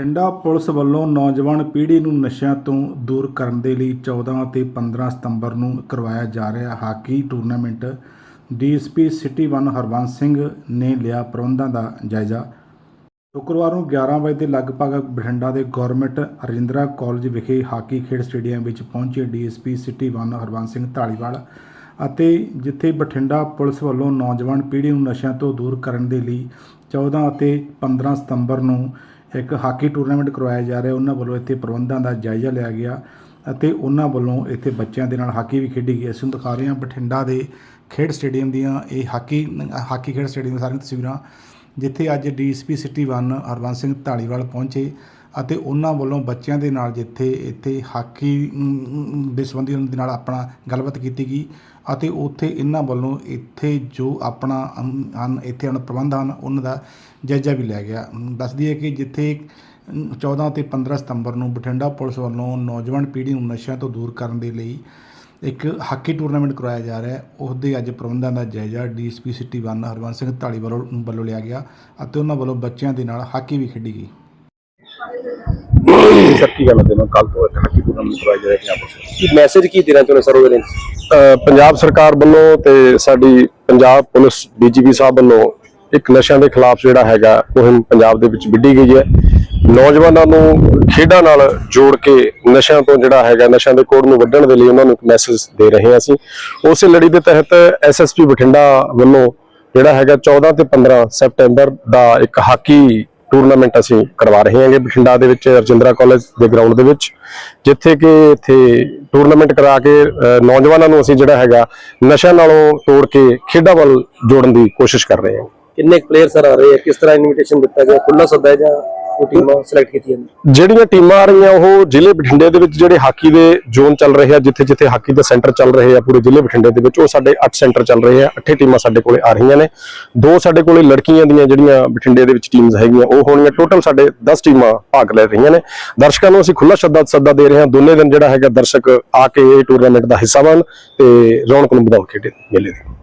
Bathinda police ਵੱਲੋਂ ਨੌਜਵਾਨ ਪੀੜ੍ਹੀ ਨੂੰ ਨਸ਼ਿਆਂ ਤੋਂ ਦੂਰ ਕਰਨ ਦੇ ਲਈ 14 ਅਤੇ 15 ਸਤੰਬਰ ਨੂੰ ਕਰਵਾਇਆ ਜਾ ਰਿਹਾ hockey tournament. DSP city 1 Harvans Singh ਨੇ ਲਿਆ ਪ੍ਰਬੰਧਾਂ ਦਾ ਜਾਇਜ਼ਾ। ਸ਼ੁੱਕਰਵਾਰ ਨੂੰ 11 ਵਜੇ ਦੇ ਲਗਭਗ ਬਠਿੰਡਾ ਦੇ ਗਵਰਨਮੈਂਟ ਰਜਿੰਦਰਾ ਕਾਲਜ ਵਿਖੇ ਹਾਕੀ ਖੇਡ ਸਟੇਡੀਅਮ ਵਿੱਚ ਪਹੁੰਚੇ ਡੀਐਸਪੀ ਸਿਟੀ 1 ਹਰਵੰਸ ਸਿੰਘ ਢਾਲੀਵਾਲ ਅਤੇ ਜਿੱਥੇ ਬਠਿੰਡਾ ਪੁਲਿਸ ਵੱਲੋਂ ਨੌਜਵਾਨ ਪੀੜ੍ਹੀ ਨੂੰ ਨਸ਼ਿਆਂ ਤੋਂ ਦੂਰ ਕਰਨ ਦੇ ਲਈ 14 ਅਤੇ 15 ਸਤੰਬਰ ਨੂੰ ਇੱਕ ਹਾਕੀ ਟੂਰਨਾਮੈਂਟ ਕਰਵਾਇਆ ਜਾ ਰਿਹਾ, ਉਹਨਾਂ ਵੱਲੋਂ ਇੱਥੇ ਪ੍ਰਬੰਧਾਂ ਦਾ ਜਾਇਜ਼ਾ ਲਿਆ ਗਿਆ ਅਤੇ ਉਹਨਾਂ ਵੱਲੋਂ ਇੱਥੇ ਬੱਚਿਆਂ ਦੇ ਨਾਲ ਹਾਕੀ ਵੀ ਖੇਡੀ ਗਈ। ਅਸੀਂ ਤੁਹਾਨੂੰ ਦਿਖਾ ਰਹੇ ਹਾਂ ਬਠਿੰਡਾ ਦੇ ਖੇਡ ਸਟੇਡੀਅਮ ਦੀਆਂ ਇਹ ਹਾਕੀ ਹਾਕੀ ਖੇਡ ਸਟੇਡੀਅਮ ਦੀਆਂ ਸਾਰੀਆਂ ਤਸਵੀਰਾਂ, ਜਿੱਥੇ ਅੱਜ ਡੀਐਸਪੀ ਸਿਟੀ 1 ਹਰਵੰਸ ਸਿੰਘ ਢਾਲੀਵਾਲ ਪਹੁੰਚੇ। ਅਤੇ ਉਹਨਾਂ ਵੱਲੋਂ ਬੱਚਿਆਂ ਦੇ ਨਾਲ ਜਿੱਥੇ ਇੱਥੇ ਹਾਕੀ ਦੇ ਸੰਬੰਧੀ ਉਹਨਾਂ ਦੇ ਨਾਲ ਆਪਣਾ ਗੱਲਬਾਤ ਕੀਤੀ ਗਈ ਅਤੇ ਉੱਥੇ ਇਹਨਾਂ ਵੱਲੋਂ ਇੱਥੇ ਜੋ ਆਪਣਾ ਹਨ ਇੱਥੇ ਹਨ ਪ੍ਰਬੰਧ ਹਨ ਉਹਨਾਂ ਦਾ ਜਾਇਜ਼ਾ ਵੀ ਲਿਆ ਗਿਆ। ਦੱਸਦੀ ਹੈ ਕਿ ਜਿੱਥੇ ਅਮ, 14 ਤੇ 15 ਸਤੰਬਰ ਨੂੰ ਬਠਿੰਡਾ ਪੁਲਿਸ ਵੱਲੋਂ ਨੌਜਵਾਨ ਪੀੜ੍ਹੀ ਨੂੰ ਨਸ਼ਿਆਂ ਤੋਂ ਦੂਰ ਕਰਨ ਦੇ ਲਈ ਇੱਕ ਹਾਕੀ ਟੂਰਨਾਮੈਂਟ ਕਰਵਾਇਆ ਜਾ ਰਿਹਾ ਹੈ। ਉਸ ਦੇ ਅੱਜ ਪ੍ਰਬੰਧਾਂ ਦਾ ਜਾਇਜ਼ਾ ਡੀਐਸਪੀ ਸਿਟੀ 1 ਹਰਵੰਸ ਸਿੰਘ ਢਾਲੀ ਵੱਲੋਂ ਵੱਲੋਂ ਲਿਆ ਗਿਆ ਅਤੇ ਉਹਨਾਂ ਵੱਲੋਂ ਬੱਚਿਆਂ ਦੇ ਨਾਲ ਹਾਕੀ ਵੀ ਖੇਡੀ ਗਈ। ਸਰ ਕੀ ਗੱਲ ਮੈਂ ਕੱਲ ਤੋਂ ਇੱਕ ਹਾਕੀ ਟੂਰਨਾਮੈਂਟ ਕਰਵਾਇਆ ਜਾ ਰਿਹਾ ਕੀ ਮੈਸੇਜ ਕੀ ਦੇਣਾ ਚਾਹੁੰਦੇ ਸਰ ਉਹਦੇ ਲਈ? ਪੰਜਾਬ ਸਰਕਾਰ ਵੱਲੋਂ ਤੇ ਸਾਡੀ ਪੰਜਾਬ ਪੁਲਿਸ ਡੀਜੀਪੀ ਸਾਹਿਬ ਵੱਲੋਂ ਇੱਕ ਨਸ਼ਿਆਂ ਦੇ ਖਿਲਾਫ ਜਿਹੜਾ ਹੈਗਾ ਮੁਹਿੰਮ ਪੰਜਾਬ ਦੇ ਵਿੱਚ ਵਿੱਢੀ ਗਈ ਹੈ। ਨੌਜਵਾਨਾਂ ਨੂੰ ਖੇਡਾਂ ਨਾਲ ਜੋੜ ਕੇ ਨਸ਼ਿਆਂ ਤੋਂ ਜਿਹੜਾ ਹੈਗਾ ਨਸ਼ਿਆਂ ਦੇ ਕੋੜ ਨੂੰ ਵੱਢਣ ਦੇ ਲਈ ਉਹਨਾਂ ਨੂੰ ਇੱਕ ਮੈਸੇਜ ਦੇ ਰਹੇ ਹਾਂ ਅਸੀਂ। ਉਸੇ ਲੜੀ ਦੇ ਤਹਿਤ ਐਸਐਸਪੀ ਬਠਿੰਡਾ ਵੱਲੋਂ ਜਿਹੜਾ ਹੈਗਾ 14 ਤੇ 15 ਸੈਪਟੈਂਬਰ ਦਾ ਇੱਕ ਹਾਕੀ ਟੂਰਨਾਮੈਂਟ ਅਸੀਂ ਕਰਵਾ ਰਹੇ ਹਾਂਗੇ ਬਠਿੰਡਾ ਦੇ ਵਿੱਚ, ਰਜਿੰਦਰਾ ਕਾਲਜ ਦੇ ਗਰਾਊਂਡ ਦੇ ਵਿੱਚ, ਜਿੱਥੇ ਕਿ ਇੱਥੇ ਟੂਰਨਾਮੈਂਟ ਕਰਾ ਕੇ ਨੌਜਵਾਨਾਂ ਨੂੰ ਅਸੀਂ ਜਿਹੜਾ ਹੈਗਾ ਨਸ਼ਿਆਂ ਨਾਲੋਂ ਤੋੜ ਕੇ ਖੇਡਾਂ ਵੱਲ ਜੋੜਨ ਦੀ ਕੋਸ਼ਿਸ਼ ਕਰ ਰਹੇ ਹਾਂ। ਕਿੰਨੇ ਪਲੇਅਰ ਸਰ ਆ ਰਹੇ ਆ? ਕਿਸ ਤਰ੍ਹਾਂ ਇਨਵੀਟੇਸ਼ਨ ਦਿੱਤਾ ਗਿਆ? ਖੁੱਲਾ ਸੱਦਾ ਹੈ ਜਾਂ ਟੀਮਾਂ ਸਿਲੈਕਟ ਕੀਤੀਆਂ ਨੇ ਜਿਹੜੀਆਂ ਟੀਮਾਂ ਆ ਰਹੀਆਂ, ਉਹ ਜ਼ਿਲ੍ਹੇ ਬਠਿੰਡੇ ਦੇ ਵਿੱਚ ਜਿਹੜੇ ਹਾਕੀ ਦੇ ਜ਼ੋਨ ਚੱਲ ਰਹੇ ਆ, ਜਿੱਥੇ ਜਿੱਥੇ ਹਾਕੀ ਦੇ ਸੈਂਟਰ ਚੱਲ ਰਹੇ ਆ, ਪੂਰੇ ਜ਼ਿਲ੍ਹੇ ਬਠਿੰਡੇ ਦੇ ਵਿੱਚ, ਉਹ ਸਾਡੇ 8 ਸੈਂਟਰ ਚੱਲ ਰਹੇ ਆ। 8 ਟੀਮਾਂ ਸਾਡੇ ਕੋਲੇ ਆ ਰਹੀਆਂ ਨੇ। ਦੋ ਸਾਡੇ ਕੋਲੇ ਲੜਕੀਆਂ ਦੀਆਂ ਜਿਹੜੀਆਂ ਬਠਿੰਡੇ ਦੇ ਵਿੱਚ ਟੀਮਸ ਹੈਗੀਆਂ, ਉਹ ਹੋਣੀਆਂ ਟੋਟਲ ਸਾਡੇ 10 ਟੀਮਾਂ ਭਾਗ ਲੈ ਰਹੀਆਂ ਨੇ। ਦਰਸ਼ਕਾਂ ਨੂੰ ਅਸੀਂ ਖੁੱਲਾ ਸੱਦਾ ਸੱਦਾ ਦੇ ਰਹੇ ਹਾਂ। ਦੋਨੇ ਦਿਨ ਜਿਹੜਾ ਹੈਗਾ ਦਰਸ਼ਕ ਆ ਕੇ ਇਹ ਟੂਰਨਾਮੈਂਟ ਦਾ ਹਿੱਸਾ ਬਣ ਤੇ ਰੌਣਕ ਨੂੰ ਵਧਾਉਣ ਖੇਡੇ ਮੇਲੇ ਦੀ।